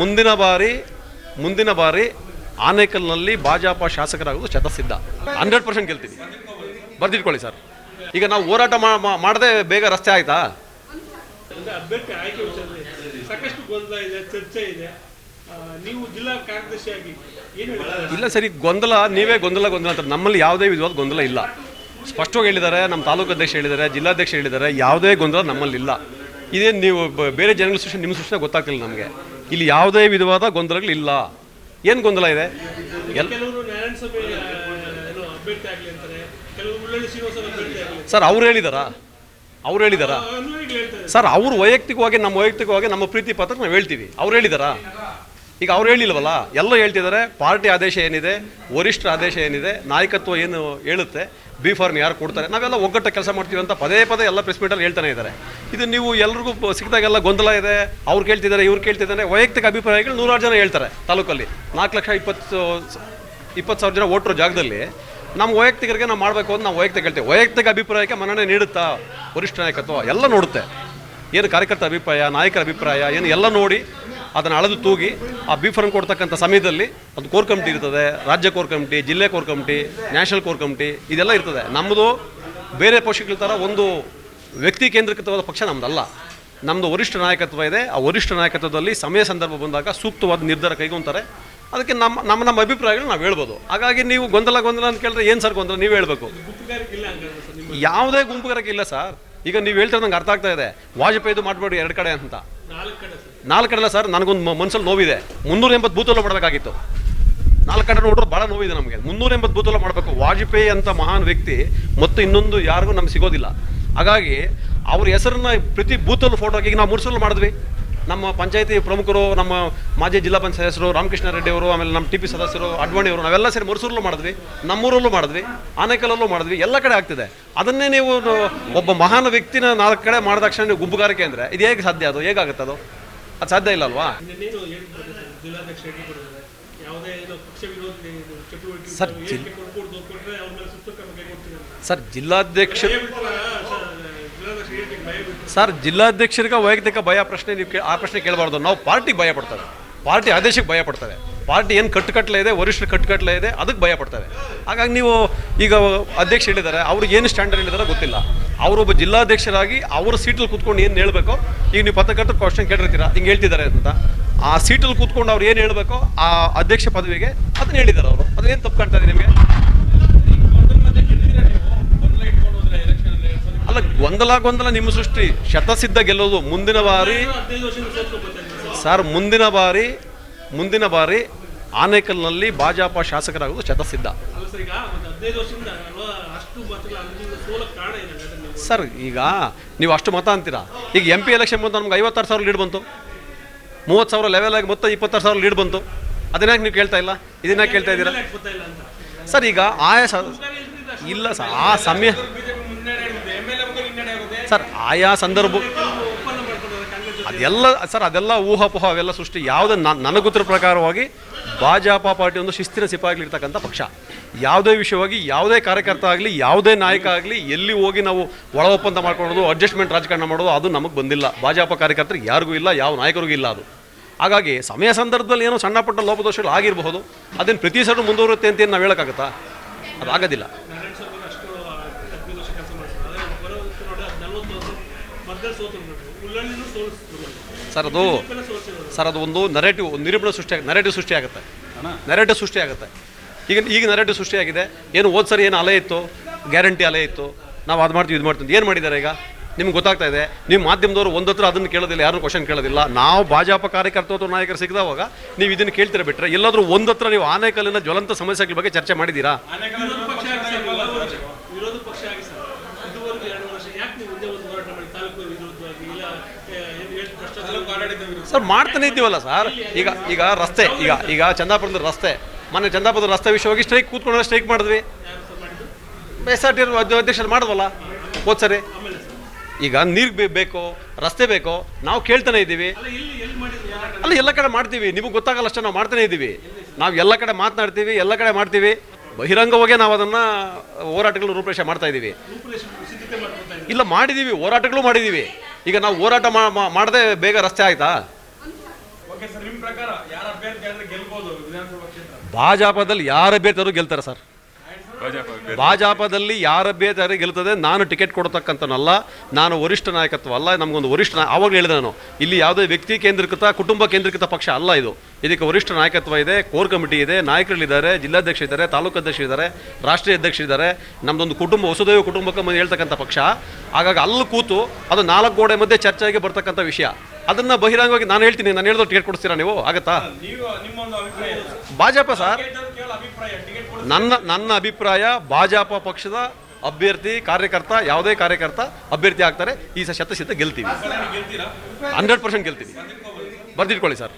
ಮುಂದಿನ ಬಾರಿ ಮುಂದಿನ ಬಾರಿ ಆನೇಕಲ್ನಲ್ಲಿ ಭಾಜಪ ಶಾಸಕರಾಗೋದು ಶತಸಿದ್ಧ. ಹಂಡ್ರೆಡ್ ಪರ್ಸೆಂಟ್ ಗೆಲ್ತೀವಿ ಬರ್ದಿಟ್ಕೊಳ್ಳಿ ಸರ್. ಈಗ ನಾವು ಹೋರಾಟ ಮಾಡದೆ ಬೇಗ ರಸ್ತೆ ಆಯ್ತಾ? ಅಂದ್ರೆ ಅಭ್ಯರ್ಥಿ ಆಯ್ಕೆ ವಿಚಾರದಲ್ಲಿ ಸಾಕಷ್ಟು ಗೊಂದಲ ಇದೆ ಚರ್ಚೆ ಇದೆ. ನೀವು ಜಿಲ್ಲಾ ಕಾರ್ಯದರ್ಶಿಯಾಗಿ ಏನು ಇಲ್ಲ ಸರಿ ಗೊಂದಲ ನೀವೇ ಗೊಂದಲ ಗೊಂದಲ ಅಂತ. ನಮ್ಮಲ್ಲಿ ಯಾವುದೇ ವಿಧವಾದ ಗೊಂದಲ ಇಲ್ಲ. ಸ್ಪಷ್ಟವಾಗಿ ಹೇಳಿದ್ದಾರೆ ನಮ್ಮ ತಾಲೂಕು ಅಧ್ಯಕ್ಷ ಹೇಳಿದ್ದಾರೆ ಜಿಲ್ಲಾಧ್ಯಕ್ಷ ಹೇಳಿದ್ದಾರೆ ಯಾವುದೇ ಗೊಂದಲ ನಮ್ಮಲ್ಲಿ ಇಲ್ಲ ಇದೇನು ನೀವು ಬೇರೆ ಜನಗಳ ಸೃಷ್ಟಿ ನಿಮ್ಮ ಸೃಷ್ಟಿ ಗೊತ್ತಾಗ್ತಿಲ್ಲ ನಮಗೆ. ಇಲ್ಲಿ ಯಾವುದೇ ವಿಧವಾದ ಗೊಂದಲಗಳಿಲ್ಲ. ಏನು ಗೊಂದಲ ಇದೆ? ಎಲ್ ಸರ್ ಅವ್ರು ಹೇಳಿದಾರಾ? ಅವ್ರು ಹೇಳಿದಾರಾ? ಸರ್ ಅವ್ರು ವೈಯಕ್ತಿಕವಾಗಿ ನಮ್ಮ ವೈಯಕ್ತಿಕವಾಗಿ ನಮ್ಮ ಪ್ರೀತಿ ಪತ್ರ ನಾವು ಹೇಳ್ತೀವಿ. ಅವ್ರು ಹೇಳಿದಾರಾ? ಈಗ ಅವ್ರು ಹೇಳಿಲ್ವಲ್ಲ ಎಲ್ಲ ಹೇಳ್ತಿದ್ದಾರೆ ಪಾರ್ಟಿ ಆದೇಶ ಏನಿದೆ ವರಿಷ್ಠರ ಆದೇಶ ಏನಿದೆ ನಾಯಕತ್ವ ಏನು ಹೇಳುತ್ತೆ ಬಿ ಫಾರ್ಮ್ ಯಾರು ಕೊಡ್ತಾರೆ? ನಾವೆಲ್ಲ ಒಗ್ಗಟ್ಟು ಕೆಲಸ ಮಾಡ್ತೀವಿ ಅಂತ ಪದೇ ಪದೇ ಎಲ್ಲ ಪ್ರೆಸ್ ಮೀಟಲ್ಲಿ ಹೇಳ್ತಾನೆ ಇದ್ದಾರೆ. ಇದು ನೀವು ಎಲ್ರಿಗೂ ಪ- ಸಿಕ್ಕಿದಾಗೆಲ್ಲ ಗೊಂದಲ ಇದೆ, ಅವ್ರು ಕೇಳ್ತಿದ್ದಾರೆ, ಇವ್ರು ಕೇಳ್ತಿದ್ದಾರೆ. ವೈಯಕ್ತಿಕ ಅಭಿಪ್ರಾಯಗಳು ನೂರಾರು ಜನ ಹೇಳ್ತಾರೆ ತಾಲೂಕಲ್ಲಿ. ನಾಲ್ಕು ಲಕ್ಷ ಇಪ್ಪತ್ತು ಇಪ್ಪತ್ತು ಸಾವಿರ ಜನ ಓಟ್ರ ಜಾಗದಲ್ಲಿ. ನಮ್ಮ ವೈಯಕ್ತಿಕರಿಗೆ ನಾವು ಮಾಡಬೇಕು ಅಂತ ನಾವು ವೈಯಕ್ತಿಕ ಹೇಳ್ತೀವಿ ವೈಯಕ್ತಿಕ ಅಭಿಪ್ರಾಯಕ್ಕೆ ಮನ್ನಣೆ ನೀಡುತ್ತಾ ವರಿಷ್ಠ ನಾಯಕತ್ವ ಎಲ್ಲ ನೋಡುತ್ತೆ. ಏನು ಕಾರ್ಯಕರ್ತ ಅಭಿಪ್ರಾಯ, ನಾಯಕರ ಅಭಿಪ್ರಾಯ, ಏನು ಎಲ್ಲ ನೋಡಿ ಅದನ್ನು ಅಳೆದು ತೂಗಿ ಆ ಬೀಫರನ್ನು ಕೊಡ್ತಕ್ಕಂಥ ಸಮಯದಲ್ಲಿ ಅದು ಕೋರ್ ಕಮಿಟಿ ಇರ್ತದೆ, ರಾಜ್ಯ ಕೋರ್ ಕಮಿಟಿ, ಜಿಲ್ಲೆ core committee, national core committee, ಇದೆಲ್ಲ ಇರ್ತದೆ. ನಮ್ಮದು ಬೇರೆ ಪಕ್ಷಗಳ ಥರ ಒಂದು ವ್ಯಕ್ತಿ ಕೇಂದ್ರೀಕೃತವಾದ ಪಕ್ಷ ನಮ್ಮದಲ್ಲ ನಮ್ಮದು ವರಿಷ್ಠ ನಾಯಕತ್ವ ಇದೆ. ಆ ವರಿಷ್ಠ ನಾಯಕತ್ವದಲ್ಲಿ ಸಮಯ ಸಂದರ್ಭ ಬಂದಾಗ ಸೂಕ್ತವಾದ ನಿರ್ಧಾರ ಕೈಗೊಂತಾರೆ. ಅದಕ್ಕೆ ನಮ್ಮ ನಮ್ಮ ನಮ್ಮ ಅಭಿಪ್ರಾಯಗಳು ನಾವು ಹೇಳ್ಬೋದು. ಹಾಗಾಗಿ ನೀವು ಗೊಂದಲ ಗೊಂದಲ ಅಂತ ಕೇಳಿದ್ರೆ ಏನು ಸರ್ ಗೊಂದಲ? ನೀವು ಹೇಳಬೇಕು. ಯಾವುದೇ ಗುಂಪುಗಾರಿಕೆ ಇಲ್ಲ ಸರ್. ಈಗ ನೀವು ಹೇಳ್ತಾರೆ ನಂಗೆ ಅರ್ಥ ಆಗ್ತಾ ಇದೆ. ವಾಜಪೇಯಿದು ಮಾಡಬೇಡಿ ಎರಡು ಕಡೆ ಅಂತ. ನಾಲ್ಕು ಕಡೆ ಸರ್, ನನಗೊಂದು ಮನಸ್ಸಲ್ಲಿ ನೋವಿದೆ. ಮುನ್ನೂರ ಎಂಬತ್ತು ಬೂತಲ್ಲ ಮಾಡಬೇಕಾಗಿತ್ತು. ನಾಲ್ಕು ಕಡೆ ನೋಡಿದ್ರೆ ಭಾಳ ನೋವಿದೆ ನಮಗೆ. ಮುನ್ನೂರ ಎಂಬತ್ತು ಬೂತಲ್ಲ ಮಾಡಬೇಕು. ವಾಜಪೇಯಿ ಅಂತ ಮಹಾನ್ ವ್ಯಕ್ತಿ, ಮತ್ತು ಇನ್ನೊಂದು ಯಾರಿಗೂ ನಮ್ಗೆ ಸಿಗೋದಿಲ್ಲ. ಹಾಗಾಗಿ, ಅವ್ರ ಹೆಸರನ್ನ ಪ್ರತಿ ಬೂತಲ್ಲೂ ಫೋಟೋ ಹಾಕಿ ನಾವು ಮೂರು ಮಾಡಿದ್ವಿ. ನಮ್ಮ ಪಂಚಾಯತಿ ಪ್ರಮುಖರು, ನಮ್ಮ ಮಾಜಿ ಜಿಲ್ಲಾ ಪಂಚಾಯತ್ ಹೆಸರು ರಾಮಕೃಷ್ಣ ರೆಡ್ಡಿ ಅವರು, ಆಮೇಲೆ ನಮ್ಮ ಟಿ ಪಿ ಸದಸ್ಯರು, ಅಡ್ವಾಣಿ ಅವರು, ನಾವೆಲ್ಲ ಸೇರಿ ಮರುಸೂರಲ್ಲೂ ಮಾಡಿದ್ವಿ. ನಮ್ಮೂರಲ್ಲೂ ಮಾಡಿದ್ವಿ. ಆನೇಕಲ್ಲಲ್ಲೂ ಮಾಡಿದ್ವಿ. ಎಲ್ಲ ಕಡೆ ಆಗ್ತಿದೆ. ಅದನ್ನೇ ನೀವು ಒಬ್ಬ ಮಹಾನ್ ವ್ಯಕ್ತಿನ ನಾಲ್ಕು ಕಡೆ ಮಾಡಿದ ತಕ್ಷಣ ನೀವು ಗುಂಪುಗಾರಿಕೆ ಅಂದರೆ, ಇದು ಹೇಗೆ ಸಾಧ್ಯ ಅದು? ಹೇಗಾಗುತ್ತೆ ಅದು? ಅದು ಸಾಧ್ಯ ಇಲ್ಲ ಅಲ್ವಾ ಸರ್ ಸರ್, ಜಿಲ್ಲಾಧ್ಯಕ್ಷ ಸರ್ ಜಿಲ್ಲಾಧ್ಯಕ್ಷರಿಗೆ ವೈಯಕ್ತಿಕ ಭಯ ಪ್ರಶ್ನೆ ನೀವು ಆ ಪ್ರಶ್ನೆ ಕೇಳಬಾರ್ದು. ನಾವು ಪಾರ್ಟಿಗೆ ಭಯ ಪಡ್ತೇವೆ ಪಾರ್ಟಿ ಆದೇಶಕ್ಕೆ ಭಯ ಪಡ್ತಾರೆ. ಪಾರ್ಟಿ ಏನು ಕಟ್ಟುಕಟ್ಲೆ ಇದೆ, ವರಿಷ್ಠರು ಕಟ್ಟುಕಟ್ಲೆ ಇದೆ, ಅದಕ್ಕೆ ಭಯ ಪಡ್ತಾರೆ. ಹಾಗಾಗಿ ನೀವು ಈಗ ಅಧ್ಯಕ್ಷ ಹೇಳಿದ್ದಾರೆ, ಅವ್ರಿಗೆ ಏನು ಸ್ಟ್ಯಾಂಡರ್ಡ್ ಹೇಳಿದಾರೆ ಗೊತ್ತಿಲ್ಲ. ಅವರೊಬ್ಬ ಜಿಲ್ಲಾಧ್ಯಕ್ಷರಾಗಿ ಅವರ ಸೀಟಲ್ಲಿ ಕೂತ್ಕೊಂಡು ಏನು ಹೇಳಬೇಕು, ಈಗ ನೀವು ಪತ್ರಕರ್ತರ ಕ್ವಶನ್ ಕೇಳಿರ್ತೀರಾ, ಹಿಂಗೆ ಹೇಳ್ತಿದ್ದಾರೆ ಅಂತ. ಆ ಸೀಟಲ್ಲಿ ಕೂತ್ಕೊಂಡು ಅವ್ರು ಏನು ಹೇಳಬೇಕು, ಆ ಅಧ್ಯಕ್ಷ ಪದವಿಗೆ ಅದನ್ನ ಹೇಳಿದ್ದಾರೆ ಅವರು. ಅದನ್ನೇನು ತಪ್ಪು ಕಾಣ್ತಾ ಇದೆ ನಿಮಗೆ? ಅಲ್ಲ, ಗೊಂದಲ ಗೊಂದಲ ನಿಮ್ಮ ಸೃಷ್ಟಿ. ಶತಸಿದ್ಧ ಗೆಲ್ಲೋದು ಮುಂದಿನ ಬಾರಿ. ಸರ್ ಮುಂದಿನ ಬಾರಿ ಮುಂದಿನ ಬಾರಿ ಆನೇಕಲ್ನಲ್ಲಿ ಭಾಜಪ ಶಾಸಕರಾಗೋದು ಶತಸಿದ್ಧ. ಸರ್ ಈಗ ನೀವು ಅಷ್ಟು ಮತ ಅಂತೀರಾ? ಈಗ ಎಂ ಪಿ ಎಲೆಕ್ಷನ್ ಬಂತು ನಮ್ಗೆ ಐವತ್ತಾರು ಸಾವಿರ ಲೀಡ್ ಬಂತು. ಮೂವತ್ತು ಸಾವಿರ ಲೆವೆಲ್ ಆಗಿ ಮೊತ್ತ ಇಪ್ಪತ್ತಾರು ಸಾವಿರ ಲೀಡ್ ಬಂತು. ಅದನ್ನ ನೀವು ಕೇಳ್ತಾ ಇಲ್ಲ? ಇದನ್ನ ಕೇಳ್ತಾ ಇದ್ದೀರಾ? ಸರ್ ಈಗ ಆಯಾ ಇಲ್ಲ ಸರ್ ಆ ಸಮಯ ಸರ್ ಆಯಾ ಸಂದರ್ಭ ಅದೆಲ್ಲ, ಸರ್, ಅದೆಲ್ಲ ಊಹಾಪೋಹ ಅವೆಲ್ಲ ಸೃಷ್ಟಿ ಯಾವುದೇ ನನ್ನ ಗೊತ್ತಿರೋ ಪ್ರಕಾರವಾಗಿ ಭಾಜಪ ಪಾರ್ಟಿ ಒಂದು ಶಿಸ್ತಿನ ಸಿಪಾಯಿಗಳಿರ್ತಕ್ಕಂಥ ಪಕ್ಷ. ಯಾವುದೇ ವಿಷಯವಾಗಿ, ಯಾವುದೇ ಕಾರ್ಯಕರ್ತ ಆಗಲಿ, ಯಾವುದೇ ನಾಯಕ ಆಗಲಿ, ಎಲ್ಲಿ ಹೋಗಿ ನಾವು ಒಳ ಒಪ್ಪಂದ ಮಾಡ್ಕೊಳ್ಳೋದು, ಅಡ್ಜಸ್ಟ್ಮೆಂಟ್ ರಾಜಕಾರಣ ಮಾಡೋದು, ಅದು ನಮಗೆ ಬಂದಿಲ್ಲ. ಭಾಜಪ ಕಾರ್ಯಕರ್ತರಿಗೆ ಯಾರಿಗೂ ಇಲ್ಲ, ಯಾವ ನಾಯಕರಿಗೂ ಇಲ್ಲ ಅದು. ಹಾಗಾಗಿ ಸಮಯ ಸಂದರ್ಭದಲ್ಲಿ ಏನೋ ಸಣ್ಣ ಪುಟ್ಟ ಲೋಪದೋಷಗಳು ಆಗಿರಬಹುದು. ಅದನ್ನು ಪ್ರತಿ ಸಲ ಮುಂದುವರುತ್ತೆ ಅಂತ ಏನು ನಾವು ಹೇಳೋಕ್ಕಾಗತ್ತಾ? ಅದು ಆಗೋದಿಲ್ಲ. ಸ್ವಾಮಿ ಸರ್ ಅದು ಸರ್ ಅದು ಒಂದು ನರೇಟಿವ್ ಒಂದು ನಿರೂಪಣೆ ಸೃಷ್ಟಿ ನರೇಟಿವ್ ಸೃಷ್ಟಿ ಆಗುತ್ತೆ. ನರೇಟಿವ್ ಸೃಷ್ಟಿ ಆಗುತ್ತೆ. ಈಗ ಈಗ ನರೇಟಿವ್ ಸೃಷ್ಟಿಯಾಗಿದೆ ಏನು ಹೋದ ಸರಿ ಏನು ಅಲೆ ಇತ್ತು? ಗ್ಯಾರಂಟಿ ಅಲೆ ಇತ್ತು. ನಾವು ಅದು ಮಾಡ್ತೀವಿ ಇದು ಮಾಡ್ತೀವಿ ಏನು ಮಾಡಿದ್ದಾರೆ ಈಗ? ನಿಮ್ಗೆ ಗೊತ್ತಾಗ್ತಾ ಇದೆ. ನಿಮ್ಮ ಮಾಧ್ಯಮದವರು ಒಂದು ಹತ್ರ ಅದನ್ನು ಕೇಳೋದಿಲ್ಲ ಯಾರನ್ನೂ ಕ್ವಶನ್ ಕೇಳೋದಿಲ್ಲ. ನಾವು ಭಾಜಪ ಕಾರ್ಯಕರ್ತರು ಅಥವಾ ನಾಯಕರು ಸಿಗದವಾಗ ನೀವು ಇದನ್ನು ಕೇಳ್ತೀರ ಬಿಟ್ಟರೆ ಎಲ್ಲಾದರೂ ಒಂದು ಹತ್ರ ನೀವು ಆನೇಕಲ್ಲಿನ ಜ್ವಲಂತ ಸಮಸ್ಯೆಗಳ ಬಗ್ಗೆ ಚರ್ಚೆ ಮಾಡಿದ್ದೀರಾ ವಿರೋಧ ಪಕ್ಷ ಆಗಿ ಸರ್ ವಿರೋಧ ಪಕ್ಷ ವಿರೋಧ ಪಕ್ಷ ಆಗಿ ಸರ್ ಇದುವರೆಗೂ ಎರಡು ವರ್ಷ ಯಾಕೆ ನೀವು ಒಂದೇ ಒಂದು ಹೋರಾಟ ಮಾಡಿ ತಾಲೂಕು ವಿರೋಧವಾಗಿ ಇಲ್ಲ ಏ, ಏನು ಎಷ್ಟು ಭ್ರಷ್ಟಾಚಾರ ಆಡಳಿತ ವಿರೋಧ ಸರ್, ಮಾಡ್ತಾನೆ ಇದ್ದೀವಲ್ಲ ಸರ್. ಈಗ ಈಗ ರಸ್ತೆ, ಈಗ ಈಗ ಚಂದಾಪುರದ ರಸ್ತೆ. ಮೊನ್ನೆ ಚಂದಾಪುರದ ರಸ್ತೆ ವಿಷಯವಾಗಿ ಸ್ಟ್ರೈಕ್ ಕೂತ್ಕೊಂಡ್ರೆ ಸ್ಟ್ರೈಕ್ ಮಾಡಿದ್ವಿ. ಎಸ್ ಆರ್ ಟಿ ಅಧ್ಯಕ್ಷರು ಮಾಡಿದ್ವಲ್ಲ? ಹೋದ್ ಸರಿ. ಈಗ ನೀರು ಬೇಕು, ರಸ್ತೆ ಬೇಕು, ನಾವು ಕೇಳ್ತಾನೆ ಇದ್ದೀವಿ. ಅಲ್ಲ, ಎಲ್ಲಿ ಕಡೆ ಮಾಡ್ತೀವಿ. ನಿಮಗೆ ಗೊತ್ತಾಗಲ್ಲ ಅಷ್ಟೇ, ನಾವು ಮಾಡ್ತಾನೆ ಇದ್ದೀವಿ. ನಾವು ಎಲ್ಲ ಕಡೆ ಮಾತನಾಡ್ತೀವಿ, ಎಲ್ಲ ಕಡೆ ಮಾಡ್ತೀವಿ. ಬಹಿರಂಗವಾಗೇ ನಾವು ಅದನ್ನು ಹೋರಾಟಗಳು ರೂಪರೇಷೆ ಮಾಡ್ತಾ ಇದ್ದೀವಿ. ಇಲ್ಲ, ಮಾಡಿದ್ದೀವಿ, ಹೋರಾಟಗಳು ಮಾಡಿದ್ದೀವಿ. ಈಗ ನಾವು ಹೋರಾಟ ಮಾಡದೆ ಬೇಗ ರಸ್ತೆ ಆಯ್ತಾ? ಭಾಜಪದಲ್ಲಿ ಯಾರ ಅಭ್ಯರ್ಥಿಯಾದ್ರು ಗೆಲ್ತಾರೆ ಸರ್. ಭಾಜಪದಲ್ಲಿ ಯಾರ ಅಭ್ಯರ್ಥಿ ಗೆಲ್ತದೆ? ನಾನು ಟಿಕೆಟ್ ಕೊಡತಕ್ಕಂಥನಲ್ಲ ನಾನು ವರಿಷ್ಠ ನಾಯಕತ್ವ ಅಲ್ಲ ನಮಗೊಂದು ವರಿಷ್ಠ ಆವಾಗಲೇ ಹೇಳಿದೆ ನಾನು ಇಲ್ಲಿ ಯಾವುದೇ ವ್ಯಕ್ತಿ ಕೇಂದ್ರೀಕೃತ ಕುಟುಂಬ ಕೇಂದ್ರೀಕೃತ ಪಕ್ಷ ಅಲ್ಲ ಇದು. ಇದಕ್ಕೆ ವರಿಷ್ಠ ನಾಯಕತ್ವ ಇದೆ ಕೋರ್ ಕಮಿಟಿ ಇದೆ ನಾಯಕರಲ್ಲಿದ್ದಾರೆ ಜಿಲ್ಲಾಧ್ಯಕ್ಷ ಇದ್ದಾರೆ ತಾಲೂಕು ಅಧ್ಯಕ್ಷ ಇದ್ದಾರೆ ರಾಷ್ಟ್ರೀಯ ಅಧ್ಯಕ್ಷ ಇದ್ದಾರೆ. ನಮ್ಮದೊಂದು ಕುಟುಂಬ ವಸುದೈವ ಕುಟುಂಬಕ್ಕೆ ಹೇಳ್ತಕ್ಕಂಥ ಪಕ್ಷ. ಹಾಗಾಗಿ ಅಲ್ಲಿ ಕೂತು ಅದು ನಾಲ್ಕು ಗೋಡೆ ಮಧ್ಯೆ ಚರ್ಚೆಗೆ ಬರ್ತಕ್ಕಂಥ ವಿಷಯ. ಅದನ್ನ ಬಹಿರಂಗವಾಗಿ ನಾನು ಹೇಳ್ತೀನಿ ನಾನು ಹೇಳಿದ್ರು ಟಿಕೆಟ್ ಕೊಡ್ತೀರಾ ನೀವು? ಆಗತ್ತಾ? ಭಾಜಪ ಸರ್. ನನ್ನ ನನ್ನ ಅಭಿಪ್ರಾಯ ಭಾಜಪ ಪಕ್ಷದ ಅಭ್ಯರ್ಥಿ ಕಾರ್ಯಕರ್ತ ಯಾವುದೇ ಕಾರ್ಯಕರ್ತ ಅಭ್ಯರ್ಥಿ ಆಗ್ತಾರೆ. ಈ ಸ ಶತಸಿದ್ಧ ಗೆಲ್ತೀವಿ. ಹಂಡ್ರೆಡ್ ಪರ್ಸೆಂಟ್ ಗೆಲ್ತೀವಿ. ಬರ್ದಿಟ್ಕೊಳ್ಳಿ ಸರ್.